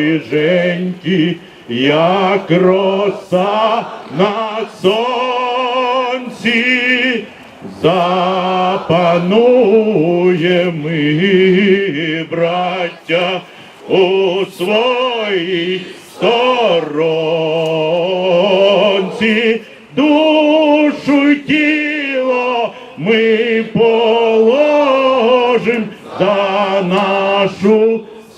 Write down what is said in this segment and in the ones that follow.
воріженькі, як роса на сонці, запанує ми, браття, у своїй сторонці, душу й тіло ми положим за нашу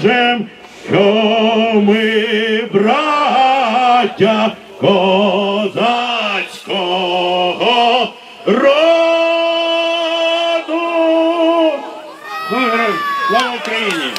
покажем, що ми браття козацького роду. Слава Україні!